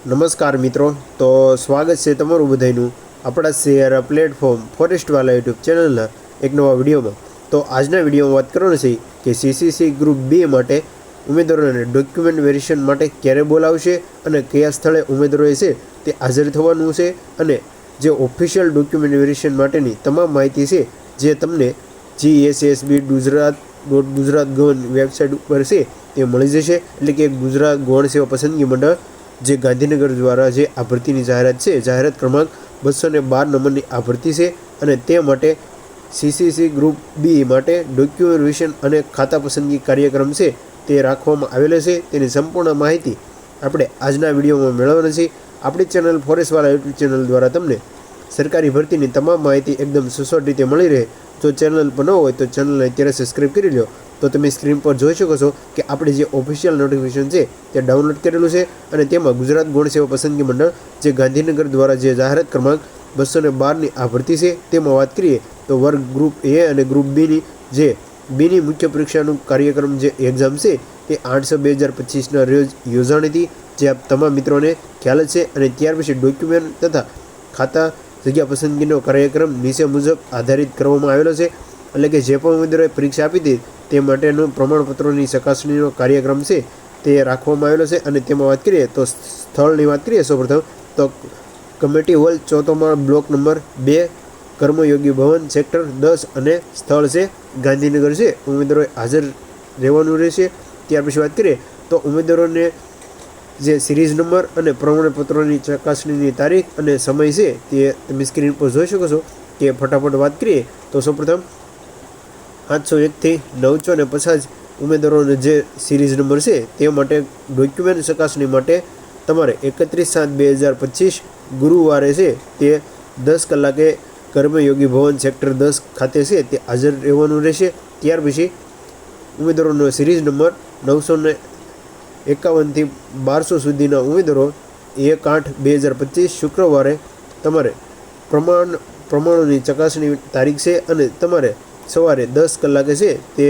નમસ્કાર મિત્રો, તો સ્વાગત છે તમારું બધાનું આપણા શેર પ્લેટફોર્મ ફોરેસ્ટવાલા યુટ્યુબ ચેનલના એક નવા વિડીયોમાં. તો આજના વિડીયોમાં વાત કરવાનું છે કે સીસીસી ગ્રુપ બી માટે ઉમેદવારોને ડોક્યુમેન્ટ વેરિએશન માટે ક્યારે બોલાવશે અને કયા સ્થળે ઉમેદવારોએ છે તે હાજર થવાનું છે અને જે ઓફિશિયલ ડોક્યુમેન્ટ વેરિએશન માટેની તમામ માહિતી છે જે તમને GSSB Gujarat dot Gujarat govern website ઉપર છે તે મળી જશે. એટલે કે ગુજરાત ગૌણ સેવા પસંદગી મંડળ જે ગાંધીનગર દ્વારા જે આ ભરતીની જાહેરાત છે, જાહેરાત ક્રમાંક બસો ને બાર નંબરની આ ભરતી છે અને તે માટે સીસીસી ગ્રુપ બી માટે ડોક્યુમેન્ટેશન અને ખાતા પસંદગી કાર્યક્રમ છે તે રાખવામાં આવેલો છે. તેની સંપૂર્ણ માહિતી આપણે આજના વિડીયોમાં મેળવવાની છે આપણી ચેનલ ફોરેસ્ટવાળા યુટ્યુબ ચેનલ દ્વારા તમને સરકારી ભરતીની તમામ માહિતી એકદમ સુસોટ રીતે મળી રહે. જો ચેનલ પર ન હોય તો ચેનલને અત્યારે સબસ્ક્રાઈબ કરી લો તો તમે સ્ક્રીન પર જોઈ શકો છો કે આપણે જે ઓફિશિયલ નોટિફિકેશન છે, તે ડાઉનલોડ કરેલું છે અને તેમાં ગુજરાત ગૌણ સેવા પસંદગી મંડળ જે ગાંધીનગર દ્વારા જે જાહેરાત ક્રમાંક બસો ને બારની આ ભરતી છે, તેમાં વાત કરીએ તો વર્ગ ગ્રુપ એ અને ગ્રુપ બીની જે બીની મુખ્ય પરીક્ષાનું કાર્યક્રમ જે એક્ઝામ છે, તે આઠસો બે હજાર પચીસના રોજ યોજાણી હતી. જે આપ તમામ મિત્રોને ખ્યાલ છે અને ત્યાર પછી ડોક્યુમેન્ટ તથા ખાતા જગ્યા પસંદગીનો કાર્યક્રમ નીચે મુજબ આધારિત કરવામાં આવેલો છે. એટલે કે જે પણ ઉમેદવારોએ પરીક્ષા આપી હતી તે માટેનું પ્રમાણપત્રોની ચકાસણીનો કાર્યક્રમ છે, તે રાખવામાં આવેલો છે. અને તેમાં વાત કરીએ તો સ્થળની વાત કરીએ, સૌપ્રથમ તો કમિટી હોલ ચોથોમાં બ્લોક નંબર બે, કર્મયોગી ભવન સેક્ટર દસ અને સ્થળ છે, ગાંધીનગર છે. ઉમેદવારોએ હાજર રહેવાનું રહેશે. ત્યાર પછી વાત કરીએ તો ઉમેદવારોને જે સિરીઝ નંબર અને પ્રમાણપત્રોની ચકાસણીની તારીખ અને સમય છે, તે તમે સ્ક્રીન પર જોઈ શકો છો. કે ફટાફટ વાત કરીએ તો સૌપ્રથમ આઠસો એકથી નવસો ને પચાસ ઉમેદવારોને જે સિરીઝ નંબર છે, તે માટે ડોક્યુમેન્ટ ચકાસણી માટે તમારે એકત્રીસ સાત બે હજાર પચીસ ગુરુવારે છે, તે દસ કલાકે કર્મયોગી ભવન સેક્ટર દસ ખાતે છે, તે હાજર રહેવાનું રહેશે. ત્યાર પછી ઉમેદવારોનો સિરીઝ નંબર નવસો ને એકાવનથી બારસો સુધીના ઉમેદવારો એક આઠ બે હજાર પચીસ શુક્રવારે તમારે પ્રમાણ, પ્રમાણોની ચકાસણી તારીખ છે અને તમારે સવારે દસ કલાકે છે તે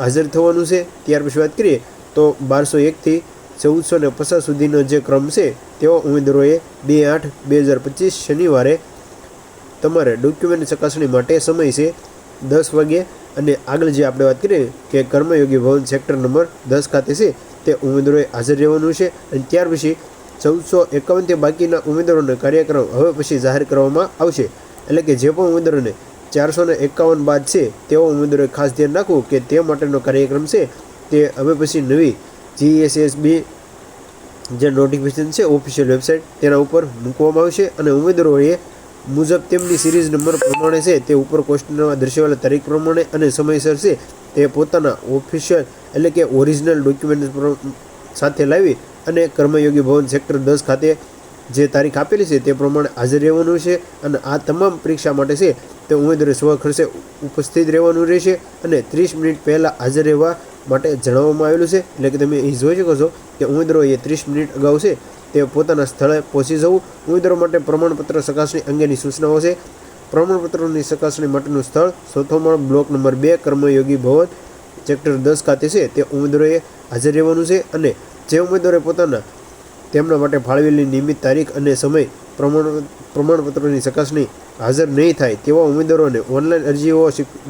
હાજર થવાનું છે. ત્યાર પછી વાત કરીએ તો બારસો એકથી ચૌદસો ને પચાસ સુધીનો જે ક્રમ છે તેવા ઉમેદવારોએ બે આઠ બે હજાર પચીસ શનિવારે તમારે ડોક્યુમેન્ટ ચકાસણી માટે સમય છે દસ વાગે. અને આગળ જે આપણે વાત કરીએ કે કર્મયોગી ભવન સેક્ટર નંબર દસ ખાતે છે તે ઉમેદવારોએ હાજર રહેવાનું છે. અને ત્યાર પછી ચૌદસો એકાવનથી બાકીના ઉમેદવારોનો કાર્યક્રમ હવે પછી જાહેર કરવામાં આવશે. એટલે કે જે પણ ઉમેદવારોને ચારસો ને એકાવન બાદ છે તેવા ઉમેદવારોએ ખાસ ધ્યાન રાખવું કે તે માટેનો કાર્યક્રમ છે. તે હવે પછી નવી જીએસએસબી જે નોટિફિકેશન છે ઓફિશિયલ વેબસાઇટ તેના ઉપર મૂકવામાં આવશે અને ઉમેદવારોએ મુજબ તેમની સિરીઝ નંબર પ્રમાણે છે, તે ઉપર કોષ્ટકમાં દર્શાવેલા તારીખ પ્રમાણે અને સમયસર છે, તે પોતાના ઓફિશિયલ એટલે કે ઓરિજિનલ ડોક્યુમેન્ટ સાથે લાવી અને કર્મયોગી ભવન સેક્ટર દસ ખાતે જે તારીખ આપેલી છે, તે પ્રમાણે હાજર રહેવાનું છે અને આ તમામ પરીક્ષા માટે છે તે ઉમેદવારે સ્વ ખર્ચે ઉપસ્થિત રહેવાનું રહેશે અને ત્રીસ મિનિટ પહેલાં હાજર રહેવા માટે જણાવવામાં આવેલું છે. એટલે કે તમે અહીં જોઈ શકો છો કે ઉમેદવારોએ ત્રીસ મિનિટ અગાઉ છે. તે પોતાના સ્થળે પહોંચી જવું. ઉમેદવારો માટે પ્રમાણપત્ર ચકાસણી અંગેની સૂચનાઓ છે. પ્રમાણપત્રોની ચકાસણી માટેનું સ્થળ ચોથોમાં બ્લોક નંબર બે કર્મયોગી ભવન સેક્ટર દસ ખાતે છે. તે ઉમેદવારોએ હાજર રહેવાનું છે અને જે ઉમેદવારે પોતાના તેમના માટે ફાળવેલી નિયમિત તારીખ અને સમય પ્રમાણ પ્રમાણપત્રોની ચકાસણી હાજર નહીં થાય તેવા ઉમેદવારોને ઓનલાઈન અરજીઓ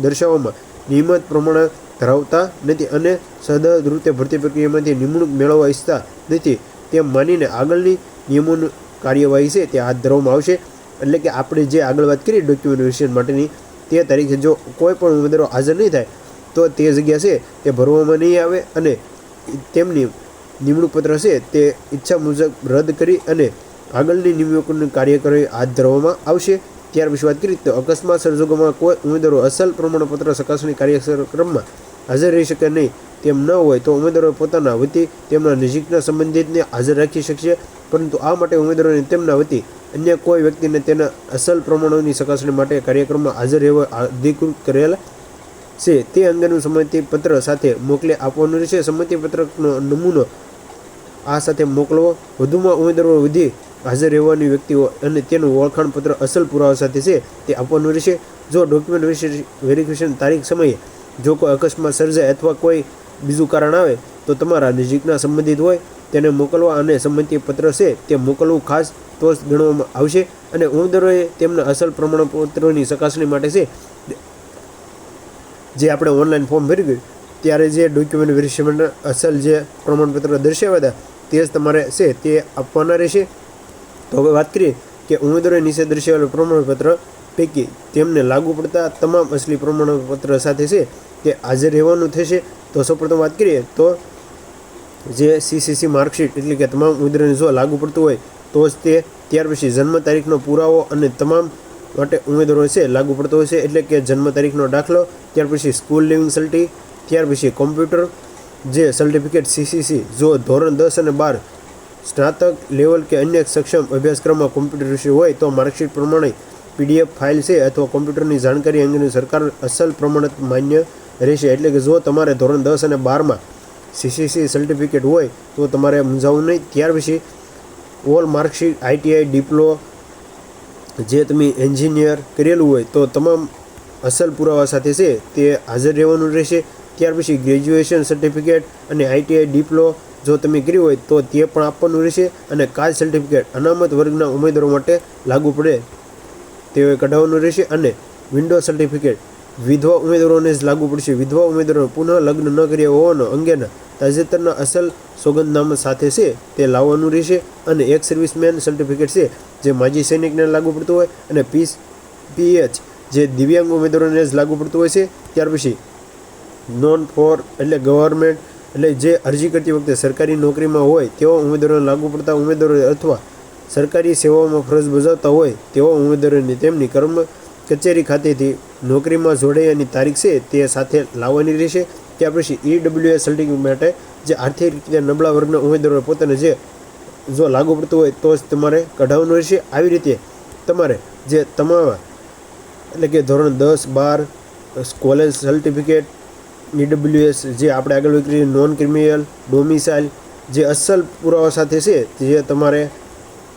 દર્શાવવામાં નિયમિત પ્રમાણ ધરાવતા નથી અને સદૃતે ભરતી પ્રક્રિયામાંથી નિમણૂક મેળવવા ઈચ્છતા નથી. તેમ માનીને આગળની નિયમોની કાર્યવાહી છે તે હાથ ધરવામાં આવશે. એટલે કે આપણે જે આગળ વાત કરી ડોક્યુમેન્ટેશન માટેની, તે તારીખે જો કોઈ પણ ઉમેદવારો હાજર નહીં થાય, તો તે જગ્યા છે તે ભરવામાં નહીં આવે અને તેમની નિમણૂક પત્ર છે તે ઈચ્છા મુજબ રદ કરી અને આગળની નિમણૂકનું કાર્યક્રમ હાથ ધરવામાં આવશે. ત્યાર પછી વાત કરીએ તો અકસ્માત સર્જકોમાં કોઈ ઉમેદવારો અસલ પ્રમાણપત્ર ચકાસણી કાર્યક્રમમાં હાજર રહી શકે નહીં. તેમ ન હોય તો ઉમેદવારો પોતાના વતી તેમના નજીકના સંબંધિતને હાજર રાખી શકશે. પરંતુ આ માટે ઉમેદવારોને તેમના વતી અન્ય કોઈ વ્યક્તિને તેના અસલ પ્રમાણોની ચકાસણી માટે કાર્યક્રમમાં હાજર રહેવા અધિકૃત કરેલા છે. તે અંગેનું સંમતિપત્ર સાથે મોકલી આપવાનું રહેશે. સંમતિપત્રકનો નમૂનો આ સાથે મોકલવો. વધુમાં ઉમેદવારો વધી હાજર રહેવાની વ્યક્તિઓ અને તેનું ઓળખાણપત્ર અસલ પુરાવા સાથે છે, તે આપવાનું રહેશે. જો ડોક્યુમેન્ટ વેરિફિકેશન તારીખ સમયે જો કોઈ અકસ્માત સર્જાય અથવા કોઈ બીજું કારણ આવે, તો તમારા નજીકના સંબંધિત હોય, તેને મોકલવા અને સંમતિ પત્ર છે, તે મોકલવું ખાસ તો ગણવામાં આવશે અને ઉમેદવારોએ તેમના અસલ પ્રમાણપત્રોની ચકાસણી માટે છે. જે આપણે ઓનલાઈન ફોર્મ ભરી ગયું, ત્યારે જે ડોક્યુમેન્ટ વેરિફિકેશન અસલ જે પ્રમાણપત્ર દર્શાવ્યા હતા, તે જ તમારે છે, તે આપવાના રહેશે. તો હવે વાત કરીએ કે ઉમેદવારોએ નીચે દર્શાવેલું પ્રમાણપત્ર પૈકી તેમને લાગુ પડતા તમામ અસલી પ્રમાણપત્ર સાથે છે તે હાજર રહેવાનું થશે. તો સૌપ્રથમ વાત કરીએ તો જે સીસીસી માર્કશીટ એટલે કે તમામ ઉમેદવારોને જો લાગુ પડતું હોય તો જ તે ત્યાર પછી જન્મ તારીખનો પુરાવો અને તમામ માટે ઉમેદવારો છે લાગુ પડતો હોય છે. એટલે કે જન્મ તારીખનો દાખલો, ત્યાર પછી સ્કૂલ લિવિંગ સર્ટી ત્યાર પછી કોમ્પ્યુટર, જે સર્ટિફિકેટ સીસીસી જો ધોરણ દસ અને બાર સ્નાતક લેવલ કે અન્ય સક્ષમ અભ્યાસક્રમમાં કોમ્પ્યુટર વિષય હોય તો માર્કશીટ પ્રમાણે પીડીએફ ફાઇલ છે અથવા કોમ્પ્યુટરની જાણકારી અંગેની સરકાર અસલ પ્રમાણિત માન્ય રહેશે. એટલે કે જો તમારે ધોરણ દસ અને બારમાં સીસીસી સર્ટિફિકેટ હોય તો તમારે મૂંઝાવું નહીં. ત્યાર પછી ઓલ માર્કશીટ આઈટીઆઈ ડિપ્લો જે તમે એન્જિનિયર કરેલું હોય તો તમામ અસલ પુરાવા સાથે છે તે હાજર રહેવાનું રહેશે. ત્યાર પછી ગ્રેજ્યુએશન સર્ટિફિકેટ અને આઈટીઆઈ ડિપ્લો જો તમે કર્યું હોય તો તે પણ આપવાનું રહેશે અને કાસ્ટ સર્ટિફિકેટ અનામત વર્ગના ઉમેદવારો માટે લાગુ પડે. તેઓએ કઢાવવાનું રહેશે અને વિન્ડો સર્ટિફિકેટ વિધવા ઉમેદવારોને જ લાગુ પડશે. વિધવા ઉમેદવારો પુનઃ લગ્ન ન કર્યા હોવાનો અંગેના તાજેતરના અસલ સોગંદનામા સાથે છે તે લાવવાનું રહેશે અને એક સર્વિસમેન સર્ટિફિકેટ છે જે માજી સૈનિકને લાગુ પડતું હોય અને પીસ પીએચ જે દિવ્યાંગ ઉમેદવારોને જ લાગુ પડતું હોય છે. ત્યાર પછી નોન ફોર એટલે ગવર્મેન્ટ એટલે જે અરજી કરતી વખતે સરકારી નોકરીમાં હોય તેવા ઉમેદવારોને લાગુ પડતા ઉમેદવારો અથવા સરકારી સેવાઓમાં ફરજ બજાવતા હોય તેવા ઉમેદવારોને તેમની કર્મ કચેરી ખાતેથી નોકરીમાં જોડાયાની તારીખ છે તે સાથે લાવવાની રહેશે. ત્યાર પછી ઈડબ્લ્યુએ સર્ટિફિકેટ માટે જે આર્થિક રીતે નબળા વર્ગના ઉમેદવારો પોતાને જે, જો લાગુ પડતું હોય, તો જ તમારે કઢાવવાનું રહેશે. આવી રીતે તમારે જે તમામ, એટલે કે ધોરણ દસ બાર, કોલેજ સર્ટિફિકેટ ઈડબ્લ્યુએસ જે આપણે આગળ વાત નોન ક્રિમિનલ ડોમિસાઇલ જે અસલ પુરાવા સાથે છે જે તમારે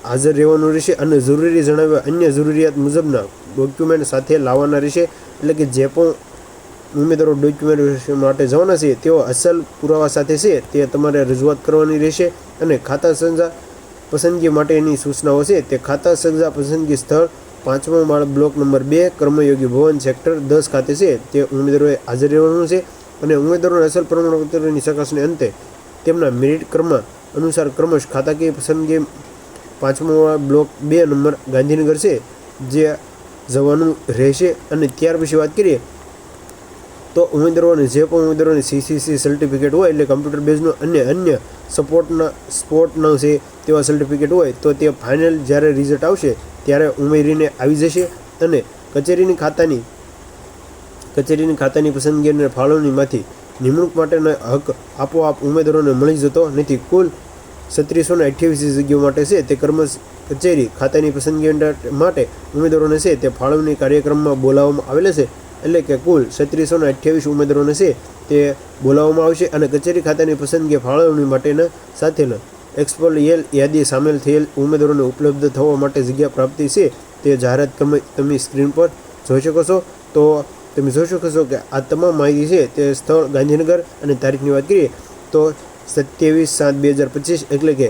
હાજર રહેવાનું રહેશે અને જરૂરી જણાવ્યા અન્ય જરૂરિયાત મુજબના ડોક્યુમેન્ટ સાથે લાવવાના રહેશે. એટલે કે જે પણ ઉમેદવારો ડોક્યુમેન્ટ માટે જવાના છે, તેઓ અસલ પુરાવા સાથે છે, તે તમારે રજૂઆત કરવાની રહેશે અને ખાતા સંજા પસંદગી માટેની સૂચનાઓ છે, તે ખાતા સંજા પસંદગી સ્થળ પાંચમા માળ બ્લોક નંબર બે, કર્મયોગી ભવન, સેક્ટર દસ ખાતે છે, તે ઉમેદવારોએ હાજર રહેવાનું છે. અને ઉમેદવારોના અસલ પ્રમાણપત્રની ચકાસણી અંતે તેમના મેરિટ ક્રમ અનુસાર ક્રમશ ખાતાકીય પસંદગી પાંચમો બ્લોક બે નંબર ગાંધીનગર છે, જે જવાનું રહેશે. અને ત્યાર પછી વાત કરીએ તો ઉમેદવારોને જે પણ ઉમેદવારોને સીસીસી સર્ટિફિકેટ હોય એટલે કમ્પ્યુટર બેઝનું અને અન્ય સપોર્ટના સ્પોર્ટના છે તેવા સર્ટિફિકેટ હોય તો તે ફાઇનલ જ્યારે રિઝલ્ટ આવશે ત્યારે ઉમેરીને આવી જશે. અને કચેરીની ખાતાની કચેરીની ખાતાની પસંદગી અને ફાળવણીમાંથી નિમણૂક માટેનો હક આપોઆપ ઉમેદવારોને મળી જતો નથી. કુલ છત્રીસોને અઠ્યાવીસ જગ્યાઓ માટે છે તે કર્મ કચેરી ખાતાની પસંદગી માટે ઉમેદવારોને છે તે ફાળવણી કાર્યક્રમમાં બોલાવવામાં આવેલા છે. એટલે કે કુલ સત્રીસો ને અઠ્યાવીસ ઉમેદવારોને છે તે બોલાવવામાં આવશે અને કચેરી ખાતાની પસંદગી ફાળવણી માટેના સાથેના એક્સપોલિયલ યાદી સામેલ થયેલ ઉમેદવારોને ઉપલબ્ધ થવા માટે જગ્યા પ્રાપ્તિ છે તે જાહેરાત તમે તમે સ્ક્રીન પર જોઈ શકો છો. તો તમે જોઈ શકો કે આ તમામ માહિતી છે તે સ્થળ ગાંધીનગર અને તારીખની વાત કરીએ તો સત્યાવીસ સાત બે હજાર પચીસ એટલે કે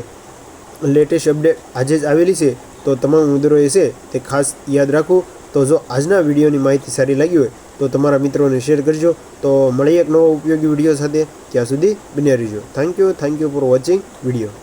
લેટેસ્ટ અપડેટ આજે જ આવેલી છે તો તમામ ઉમેદવારોએ છે તે ખાસ યાદ રાખવું તો જો આજના વિડીયોની માહિતી સારી લાગી હોય તો તમારા મિત્રોને શેર કરજો. તો મળીએ એક નવો ઉપયોગી વીડિયો સાથે. ત્યાં સુધી બન્યા રહીજો. Thank you thank you for watching video